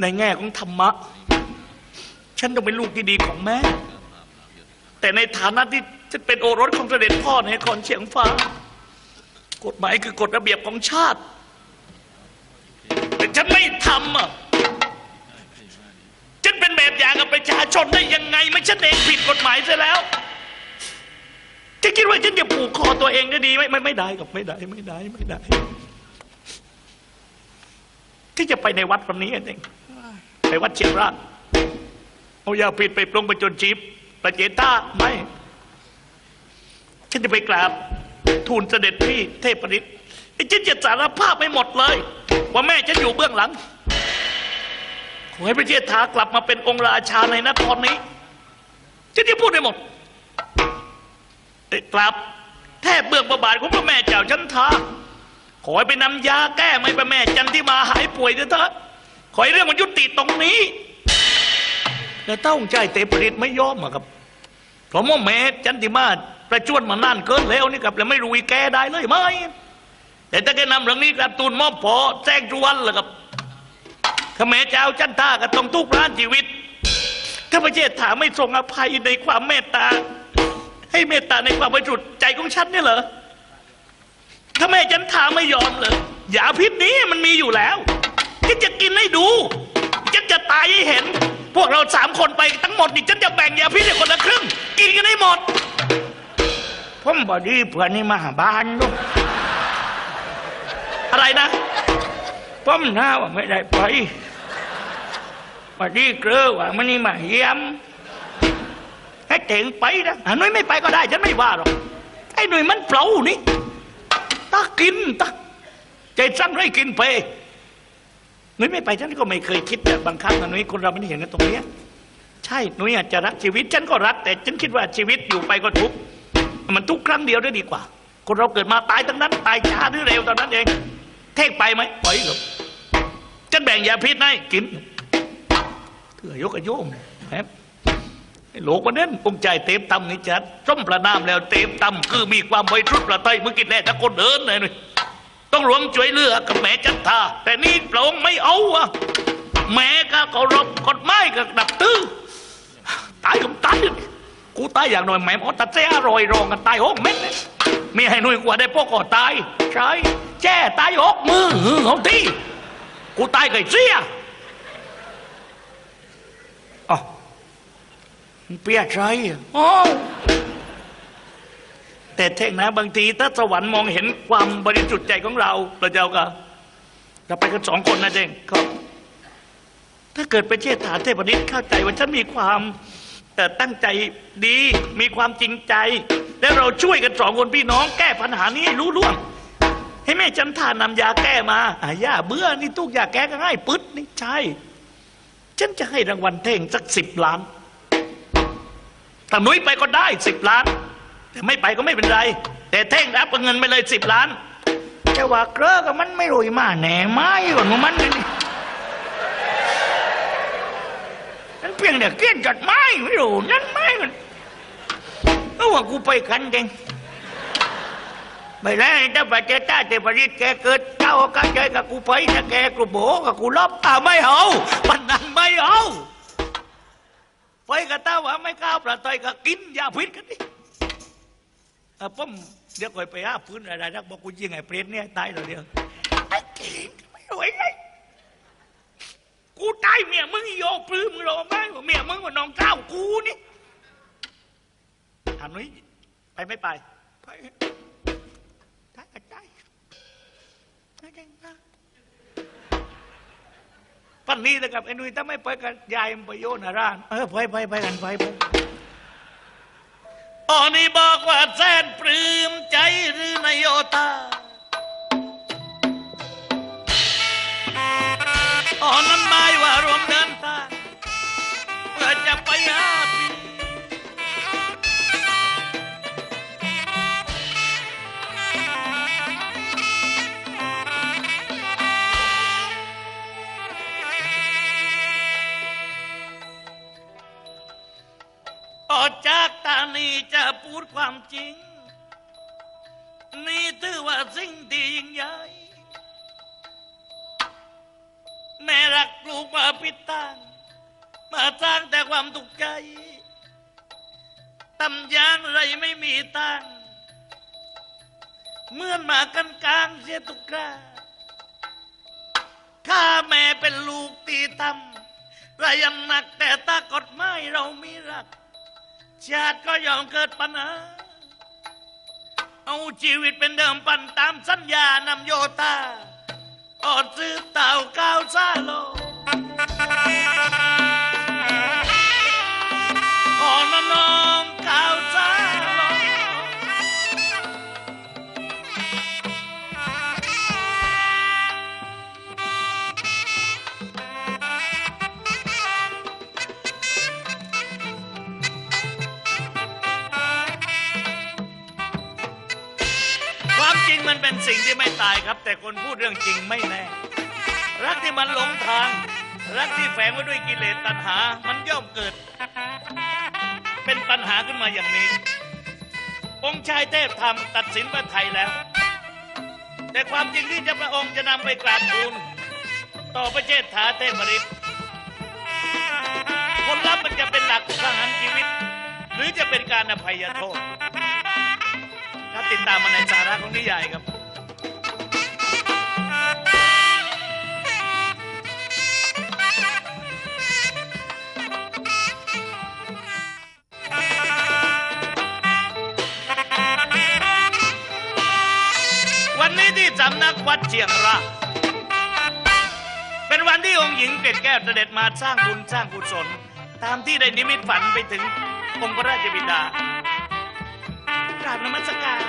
ในแง่ของธรรมะ ฉันต้องเป็นลูกที่ดีของแม่ แต่ในฐานะที่ฉันเป็นโอรสของเสด็จพ่อในนครเชียงฟ้า กฎหมายคือกฎระเบียบของชาติ แต่ฉันไม่ทำอะฉันเป็นแบบอย่างกับประชาชนได้ยังไง ไม่ฉันเองผิดกฎหมายซะแล้วฉันคิดว่าฉันจะผูกคอตัวเองได้ดีไหมไม่ไม่ได้กับไม่ได้ไม่ได้ไม่ได้ที่จะไปในวัดวันนี้เอง ไปวัดเชียงรากเอายาผิดไปปรงไปจนจีบประเจต้าไม่ฉันจะไปกราบทูลเสด็จพี่เทพฤทธิ์ไอ้ฉันจะสารภาพไม่หมดเลย ว่าแม่ฉันอยู่เบื้องหลัง ขอให้พระเจ้าถากลับมาเป็นองค์ราชาในนครนี้ฉันจะพูดได้หมดเอ้กลับแทบเบื้องประบาทของพระแม่เจ้าชันทาขอให้ไปนำยาแก้ไม่พระแม่จันที่มาหายป่วยเถอะ ขอให้เรื่องมันยุติตรงนี้แต่เต้าใจเตปริตไม่ยอมอะครับเพราะว่าแม่จันทิมาประจวนมานานเกินแล้วนี่ครับแล้วไม่รู้อีแกได้เลยไหมแต่ถ้าแกนำเรื่องนี้กระตูนมอบพอแจ้งจวนเลยครับข้าแม่เจ้าจันท่าก็ต้องทุกข์ร้านชีวิตข้าพเจ้าถามไม่ทรงอภัยในความเมตตา ให้เมตตาในความบริสุทธิ์ใจของฉันเนี่ยเหรอข้าแม่จันทาไม่ยอมเลยอย่าพิษนี้มันมีอยู่แล้ว ฉันจะกินให้ดู ฉันจะตายให้เห็น พวกเราสามคนไปทั้งหมดนี่ฉันจะแบ่งยาพิษให้คนละครึ่ง กินกันให้หมด ผมบอดีเพื่อนนี่มาหาบ้านลูกอะไรนะผมน่าว่าไม่ได้ไปบอดีเกลือว่ามันนี่มาเยี่ยมให้เก่งไปนะอะหนุ่ยไม่ไปก็ได้ฉันไม่ว่าหรอกไอ้หนุ่ยมันเปล่านี่ตักกินตักใจสั้นให้กินไปห นุ่ยไม่ไปฉันก็ไม่เคยคิดแต่บางครั้งนะหนุ่ยคนเราไม่ได้เห็นกันตรงเนี้ยใช่หนุ่ยอาจจะรักชีวิตฉันก็รักแต่ฉันคิดว่าชีวิตอยู่ไปก็ทุกข์มันทุกข์ครั้งเดียวได้ดีกว่า คนเราเกิดมาตายทั้งนั้น ตายช้าหรือเร็วตอนนั้นเอง เทกไปไหมปล่อยหรอกฉันแบ่งยาพิษให้กินเถื่อยกกโยมแหมโลกวันนั้นองค์ใจเต็มตำนี่จัดส้มประนามแล้วเต็มตำคือมีความบริสุทธิ์ประไตยมึงกินแน่ถ้าคนเดินเลยนี่ ต้องรวมช่วยเหลือกับแม่จันทาแต่นี่พระองค์ไม่เอาอะแม่ก็เคารพกฎหมายก็ดับตื้อตายกับตายกูตายอย่างหน่อยแม่เอาตัดเสียอร่อยรองกันตายหกเม็ดเลยมีให้หนุ่ยกว่าได้พวกก็ตายใช่แจ้ตายหกมือหือเอาที่กูตายไก่เสียอ๋อมันเปียกใจอะโอ้ แต่เท่งนะ บางทีถ้าสวรรค์มองเห็นความบริสุทธิ์ใจของเราเราจะเอาก็เราไปกันสองคนนะเด้งครับ ถ้าเกิดไปเชษฐาเทพนิษเข้าใจว่าฉันมีความเอ่ตั้งใจดีมีความจริงใจ แล้วเราช่วยกันสองคนพี่น้องแก้ปัญหานี้ให้รู้ล่วง ให้แม่จันทานนำยาแก้มาอาย่าเบื่อนี่ทุกยาแก้ก็ง่ายปึ๊ดนี่ใช่ฉันจะให้รางวัลเท่งสักสิบล้านถ้านุ้ยไปก็ได้สิบล้าน แต่ไม่ไปก็ไม่เป็นไร แต่เท่งรับเงินไปเลยสิบล้าน แต่ว่าเกลือกับมันไม่รวยมากแหน่ไม้ก่อนมันนี่มันเพียงแต่เกี้ยนจัดไม้ไม่รู้นั่นไม้มันเออว่ากูไปกันเองไม่แล้วถ้าปเจต้าเทพฤทธิ์แกเกิดเจ้าก็ใจกับกูไปถ้าแกกูโบกับกูลบอ่าไม่เอาปันนันไม่เอาไฟกระต้าว่าไม่ก้าวประตอยก็กินยาพิษกันดิอ่ ผมเดี๋ยวก่อยไปหาพื้นอะไรนักบอกกูยิงไอ้เปรตเนี่ยตายแล้วเดียวไอ้เก่งไม่รวยไงกูตายเมียมึงโยกปลื้มมึงรอไหมว่าเมียมึงว่าน้องเจ้ากูนี่ถามนุ้ยไปไม่ไปไปได้ก็ได้ไม่ได้นะปันนี้นะครับไอ้นุ้ยถ้าไม่ไปกับยายมันไปโยนหาร้านเออไปไปไปกันไปไป อ๋อนี่ ความจริง นี่ถือว่าสิ่งที่ยิ่งใหญ่แม่รักลูกมาพิดตังมาสร้างแต่ความทุกข์ใจตำยางไรไม่มีตังเมื่อนมากันกลางเสียทุกราข้าแม่เป็นลูกตีตำไรยังหนักแต่ตากฎหมายเรามีรักชาติก็ยอมเกิดปัญหา เอาชีวิตเป็นเดิมพันตามสัญญานำโยตาออดซื้อเต่าก้าวซาโล สิ่งที่ไม่ตายครับ แต่คนพูดเรื่องจริงไม่แน่ รักที่มันหลงทาง รักที่แฝงไว้ด้วยกิเลสตัณหา มันย่อมเกิด เป็นปัญหาขึ้นมาอย่างนี้ องค์ชายเทพธรรมตัดสินพระไทยแล้ว แต่ความจริงที่จะพระองค์จะนำไปกราบทูลต่อพระเจษฐาเทพฤทธิ์ผลลัพธ์มันจะเป็นหลักประหารชีวิต หรือจะเป็นการอภัยโทษถ้าติดตามมาในสาระของนิยายครับ ที่สำนักวัดเชียงรากเป็นวันที่องค์หญิงเกล็ดแก้วเสด็จมาสร้างบุญสร้างกุศลตามที่ได้นิมิตฝันไปถึงองค์พระราชบิดากราบนมัสการ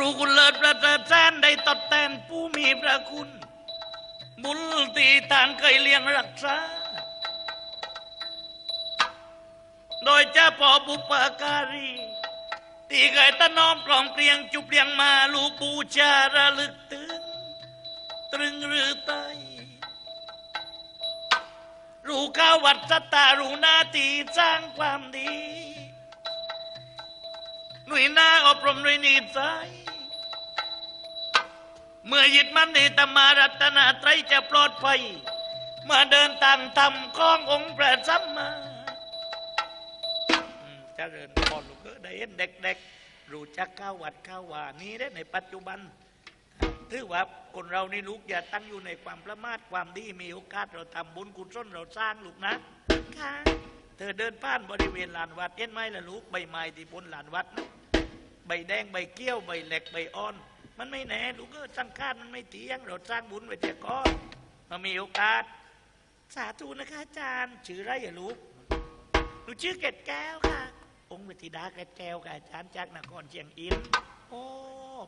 รู้คุณเลิศประแสนได้ตอบแทนผู้มีพระคุณ บุญตีทานเคยเลี้ยงรักษา โดยเจ้าพ่อบุปการีตีเคยตะน้อมกล่อมเกลียงจุบเลียงมาลูกบูชาระลึกถึงตรึงหรือไตรู้ข้าวัดสตตารู้หน้าที่สร้างความดี หนุ่ยหน้าอบรมด้วยนิสัย เมื่อยึดมั่นในธรรมารัตนาไตรจะปลอดภัยเมื่อเดินตามธรรมขององค์พระสัมมาจะเริญพรลูกเอ้ยได้เห็นเด็กๆ รู้จักข้าววัดข้าววานี้ได้ในปัจจุบันถือว่าคนเรานี่ลูกอย่าตั้งอยู่ในความประมาทความดีมีโอกาสเราทำบุญกุศลเราสร้างลูกนะค่ะเธอเดินผ่านบริเวณลานวัดเห็นไหมล่ะลูกใบไม้ที่บนลานวัดนะใบแดงใบเกี้ยวใบเหล็กใบอ่อน มันไม่แน่ลูกเออสังขารมันไม่เที่ยงเราสร้างบุญไว้แต่ก้อนมามีโอกาส สาธุนะคะอาจารย์ชื่อไรอะลูกหนูชื่อเกดแก้วค่ะ องค์เป็นธิดาเกดแก้วค่ะอาจารย์จากนครเชียงอินโอ้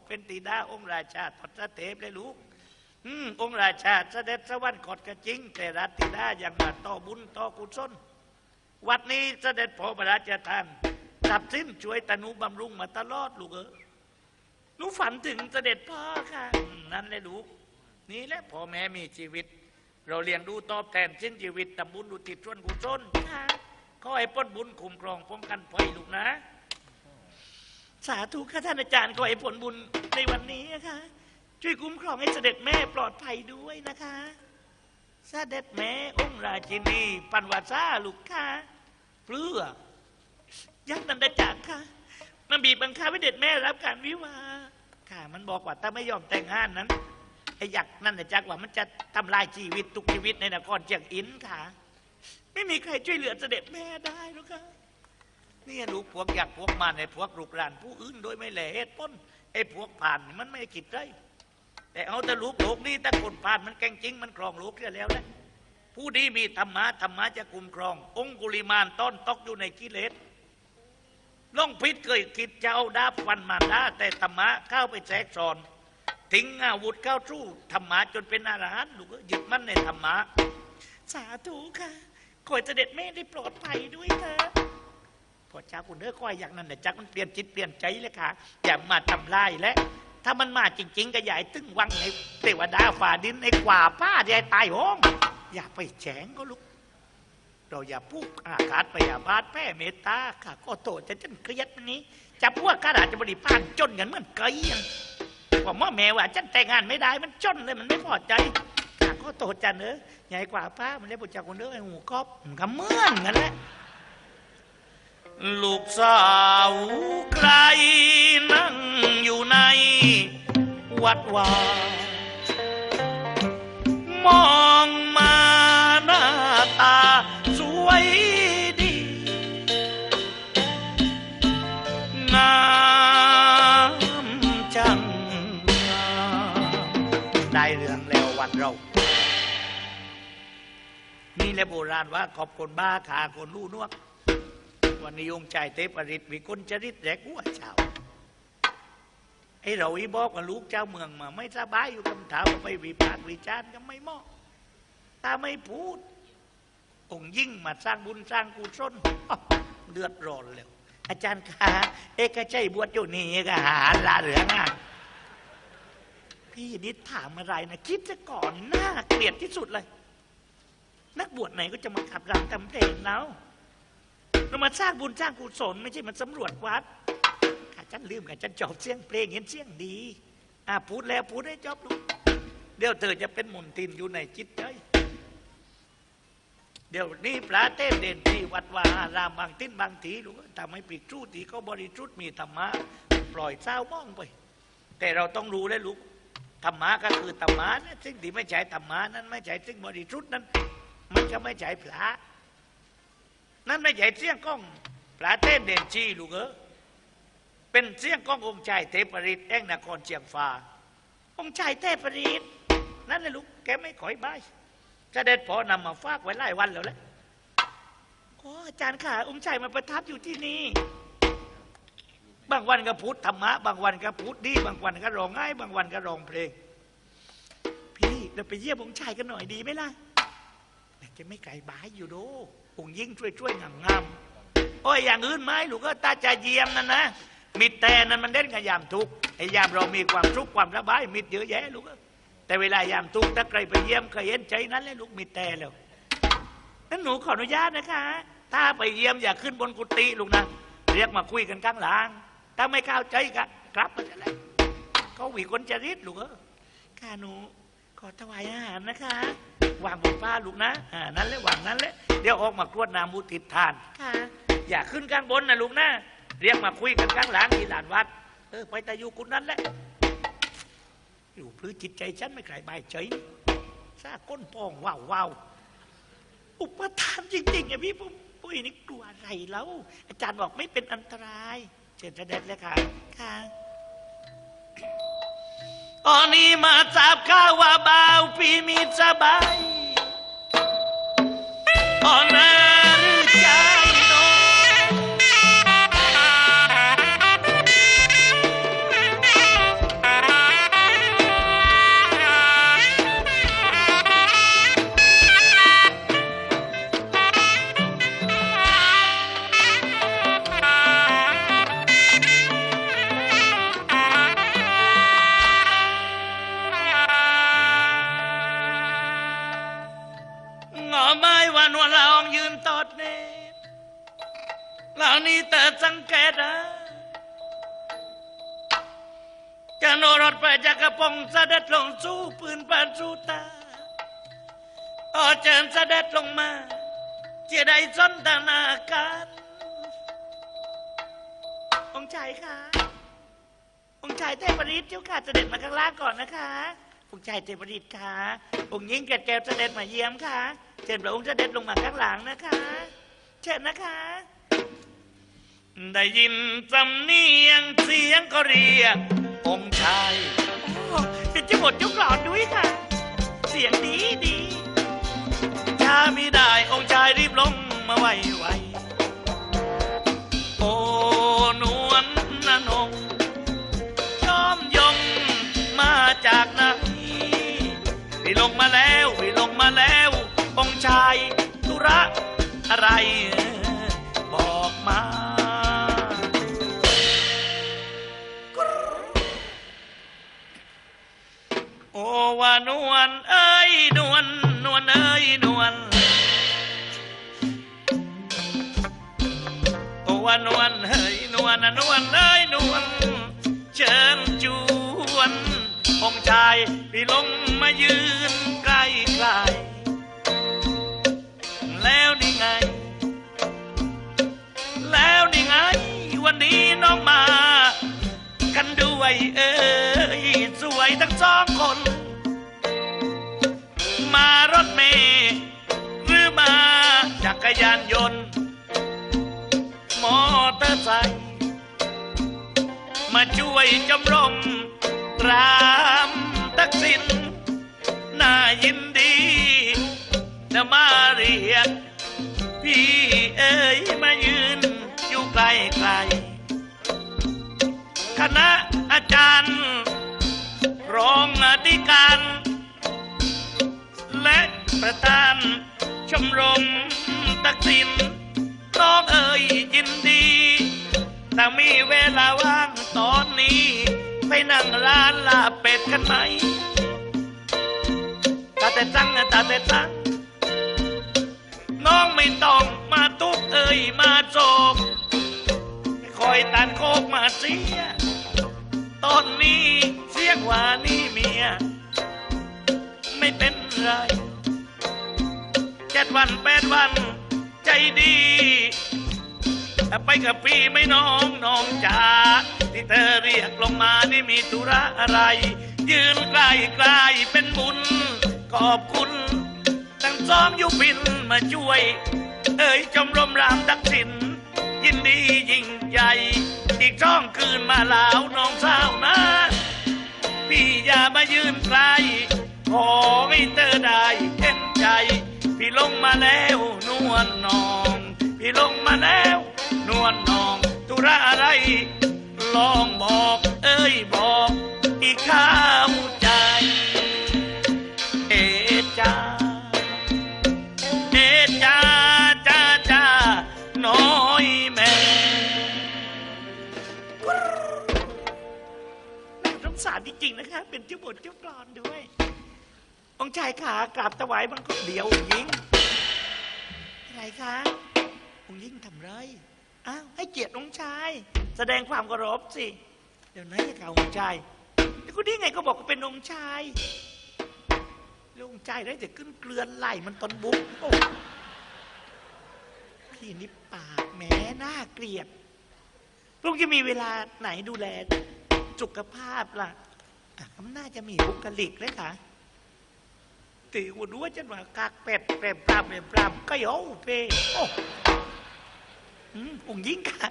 เป็นธิดาองค์ราชาทศเทพเลยลูกอืมองค์ราชาเสด็จสวรรคตก็จริง แต่รัตธิดายังมาต่อบุญต่อกุศลวัดนี้เสด็จพ่อพระราชทานทรัพย์สินช่วยตนุบำรุงมาตลอดลูกเออ นูฝันถึงเสด็จพ่อค่ะ นั่นเลยลูก นี่แหละพ่อแม่มีชีวิต เราเลี้ยงดูตอบแทนสิ้นชีวิตทำบุญอุทิศส่วนกุศลค่ะขอให้พ้นบุญคุ้มครองป้องกันภัยลูกนะ สาธุค่ะท่านอาจารย์ขอให้ผลบุญในวันนี้นะคะช่วยคุ้มครองให้เสด็จแม่ปลอดภัยด้วยนะคะเสด็จแม่องค์ราชินีปันวาซาลูกค้าเปลือยักษ์นันดาจักรค่ะมันบีบบังคับให้เด็ดแม่รับการวิวา ค่ะ มันบอกว่าถ้าไม่ยอมแต่งงานนั้นไอ้ยักษ์นั่นนะจักว่ามันจะทำลายชีวิตทุกชีวิตในนครเจียงอินค่ะ ไม่มีใครช่วยเหลือเสด็จแม่ได้หรอกค่ะนี่ลูกพวกยักพวกมาในพวกลูกหลานผู้อื่นโดยไม่แหล่เหตุผลไอ้พวกผ่านมันไม่คิดไรแต่เอาแต่ลูกโลกนี่ถ้าคนผ่านมันแกล้งจริง มันครองโลกเสียแล้วแหละผู้ดีมีธรรมะธรรมะจะคุมครอง องคุลิมานต้นตอกอยู่ในกิเลส ล่องพิษเคยคิดจะเอาดาบฟันมาดาแต่ธรรมะเข้าไปแทรกซ้อนทิ้งอาวุธเข้าสู้ธรรมะจนเป็นอรหันต์ลูกเอ้ยยึดมั่นในธรรมะ สาธุค่ะขอให้เด็จแม่ได้ปลอดภัยด้วยค่ะพอเจ้าคุณเนื้อคอยอย่างนั้นแต่จักมันเปลี่ยนจิตเปลี่ยนใจเลยค่ะ อย่ามาทำลายและ ถ้ามันมาจริง ๆ ก็อย่าให้ตึงวังในเทวดาฝ่าดินในกว่าป้ายาให้ตายโห้อง อย่าไปแฉงก็ลูก เราอย่าพูดอาฆาตพยาบาทแผ่เมตตาข้าก็โตจะจนเครียดนนี้ จะพวกข้าราชบริพารจนกันเหมือนไก่ยังว่าม่อแม่ว่าฉันแต่งงานไม่ได้มันจนเลยมันไม่พอใจข้าก็โตจันเนอะใหญ่กว่าป้ามันได้ปุจจาคนเด้อไอ้หูกอบมันก็เมื่อนกันแหละลูกสาวใครนั่งอยู่ใน วัดวามอง แหละโบราณว่าขอบคนบ้าขาคนรู้นวกวันนี้องค์ชายเทพริตมีคนจริตแรกหัวเช้าไอ้เราอีบอกกับลูกเจ้าเมืองมา ไม่สบายอยู่คำถามไปวิพากษ์วิจารณ์ก็ไม่เหมาะถ้าไม่พูด องค์ยิ่งมาสร้างบุญสร้างกุศลเดือดร้อนแล้วอาจารย์คะเอกชัยบวชอยู่นี่ก็หาลาเหลืองอะพี่นิดถามอะไรนะคิดซะก่อนหน้าเกลียดที่สุดเลย นักบวชไหนก็จะมาขับรำทำเพลงแล้วเรามาสร้างบุญสร้างกุศลไม่ใช่มาสำรวจวัดข้าฉันลืมกันฉันจอบเสียงเพลงเห็นเสียงดีอ่าพูดแล้วพูดให้จบลูกเดี๋ยวเธอจะเป็นมนตินอยู่ในจิตใจเดี๋ยวนี้พระเต้นเด่นที่วัดวาอารามบางทิ้นบางทีลูกทำให้ปิดจู้ตีก็บริสุทธิ์มีธรรมะปล่อยเศร้ามองไป แต่เราต้องรู้เลยลูกธรรมะก็คือธรรมะนะสิ่งที่ไม่ใช่ธรรมะนั้นไม่ใช่สิ่งบริสุทธิ์นั้น มันก็ไม่ใช่พระนั่นไม่ใช่เสียงก้องพระเต้นเด่นจีลูกเออเป็นเสียงขององค์ชายเทพฤทธิ์แห่งนครเชียงฟ้าองค์ชายเทพฤทธิ์นั่นแหละลูกแกไม่ขอยบายเสด็จพอนำมาฝากไว้หลายวันแล้วแหละโอ้อาจารย์ค่ะองค์ชายมาประทับอยู่ที่นี่บางวันก็พูดธรรมะ บางวันก็พูดดี บางวันก็ร้องไห้บางวันก็ร้องเพลง พี่เราไปเยี่ยมองค์ชายกันหน่อยดีไหมล่ะ จะไม่ไกลบายอยู่โดองยิ่งช่วยช่วยงามงามโอ้ยอย่างอื่นไหมลูกก็ตาจะเยี่ยมนั่นนะมิตรแต่นั้นมันเด่นกับยามทุกข์ไอ้ยามเรามีความทุกข์ความสบายมิตรเยอะแยะลูกแต่เวลายามทุกข์ถ้าใครไปเยี่ยมเคยเห็นใจนั้นเลยลูกมิตรแต่แล้วนั้นหนูขออนุญาตนะคะ ถ้าไปเยี่ยมอย่าขึ้นบนกุฏิลูกนะเรียกมาคุยกันข้างหลังถ้าไม่เข้าใจก็กลับมาจะแล้วเขาหวีคนจริตลูกเออข้าหนูขอถวายอาหารนะคะ วางบนฟ้าลูกนะอ่านั้นแหละวางนั้นแหละเดี๋ยวออกมากรวดน้ำมุติทาน ค่ะ อย่าขึ้นข้างบนนะลูกนะเรียกมาคุยกันข้างหลังที่ลานวัดเออไปแต่อยู่กุนนั้นแหละอยู่พลื้จิตใจฉันไม่ใครบายใจซาก้นพองว้าวว้าวอุปทานจริงๆอะพี่ผมปุ้ยนี่กลัวอะไรแล้ว อาจารย์บอกไม่เป็นอันตราย เชิญเสด็จเลยค่ะค่ะตอนนี้มาทราบข่าวว่าบ่าวพี่มีสบาย อ่ สนทนาการองค์ชายคะองค์ชายเทพฤทธิ์เจ้าค่ะเสด็จมาข้างล่างก่อนนะคะองค์ชายเทพฤทธิ์ค่ะองค์หญิงแก่แก้วเสด็จมาเยี่ยมค่ะเชิญพระองค์เสด็จลงมาข้างหลังนะคะ เชิญนะคะ ได้ยินสำเนียงเสียงก็เรียกองค์ชายเป็นเจ้าบทจ้ากลอนด้วยค่ะ เสียงดีดีช้าไม่ได้องค์ชาย มาไวไวโอ้นวลนนงยอมยงมาจากไหนพี่ลงมาแล้วพี่ลงมาแล้วองชายธุระอะไร บอกมาโอ้ว่านวลเอ้ยนวนวล ว่านวลเอ้ยนวลนวลเอ้ยนวลเชิญจวนองค์ชายพี่ลงมายืนใกล้ใกล้แล้วนี่ไง แล้วนี่ไง วันนี้น้องมา กันด้วยเอ้ยสวยทั้งสองคน มารถเมล์หรือมาจักรยานยนต์ เตอร์ไซค์มาช่วยจำรมรามทักษิณน่ายินดีจะมาเรียก พี่เอ๋ยมายืนอยู่ไกลไกลๆคณะอาจารย์รองอธิการ และประธานชมรมตักสินน้องเอ๋ยยินดี ถ้ามีเวลาว่างตอนนี้ ไปนั่งร้านลาบเป็ดกันไหมตาแต่จังนะตาแต่จัง น้องไม่ต้องมาทุกเอ่ยมาโศกคอยตันโคกมาเสีย ตอนนี้เสียกว่านี่เมีย ไม่เป็นไรเจ็ดวันแปดวันใจดี ไปกับพี่ไม่น้องน้องจ๋าที่เธอเรียกลงมานี่มีธุระอะไร ยืนใกล้ใกล้เป็นบุญ ขอบคุณทั้งสองยุพินมาช่วย เอ่ยจมรมรามทักษิณยินดียิ่งใหญ่อีกช่องคืนมาลาวน้องสาวนะ พี่อย่ามายืนไกลขอให้เธอได้เห็นใจ พี่ลงมาแล้วนวลนอง พี่ลงมาแล้ว นวลนองธุระอะไร ลองบอก เอ้ยบอกอีกข้าวใจ เอจ้าเอจ้าจ้าจ้าน้อยแม่น่าสงสารจริงๆนะคะ เป็นเจ้าบทเจ้ากลอนด้วย องค์ชายขากราบถวายบังคมเดียวองค์หญิงอะไรคะองค์หญิงทำไร อ้าวให้เกียรติองค์ชาย แสดงความเคารพสิ เดี๋ยวนะจะกล่าวองค์ชายแต่คนนี้ไงก็บอกว่าเป็นองค์ชายแล้วองค์ชายได้แต่ขึ้นเกลือนไหลมันตอนบุ๊กโอ้พี่นี่ปากแหมน่าเกลียดลุงจะมีเวลาไหนดูแลสุขภาพล่ะอะมันน่าจะมีบุคลิกเลยค่ะตีวันรู้ว่าจะมากากเป็ดเปรมปรามเปรมปรามก็โย่เพโอ้ อืมปุ่งยิงค่ะ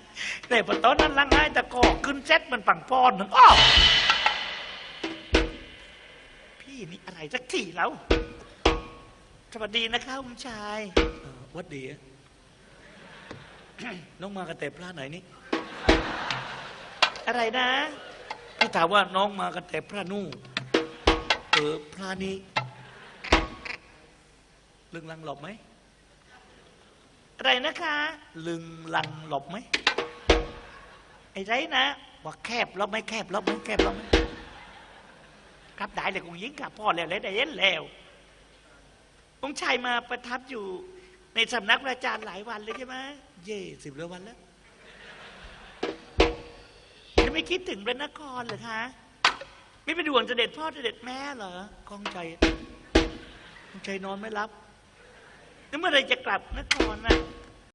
แต่พอตอนนั้นละง่ายแต่ก็ขึ้นเซ็ตมันปังปอนหนึ่งอ้อพี่นี่อะไรสักทีแล้ว สวัสดีนะคะคุณชายเออวัดดีอะน้องมากันแต่พระไหนนี่ อะไรนะ พี่ถามว่าน้องมากันแต่พระนู่เออพระนี้ลึงลังหลบไหม อะไรนะคะ ลึงลังหลบไหมไอ้ไรนะว่าแคบแล้วไหม่แคบแล้วไม่แคบแล้วไหมครับได้เลยคุณยิงกับพ่อแล้วแล้วได้เย็นแล้วองค์ชายมาประทับอยู่ในสำนักพระอาจารย์หลายวันเลยใช่ไหมเย่สิบเดือนวันแล้วจะไม่คิดถึงพระนครเหรอคะไม่เป็นห่วงเสด็จพ่อเสด็จแม่เหรอข้องใจข้องใจนอนไม่รับ แล้วเมื่อไรจะกลับนครนะ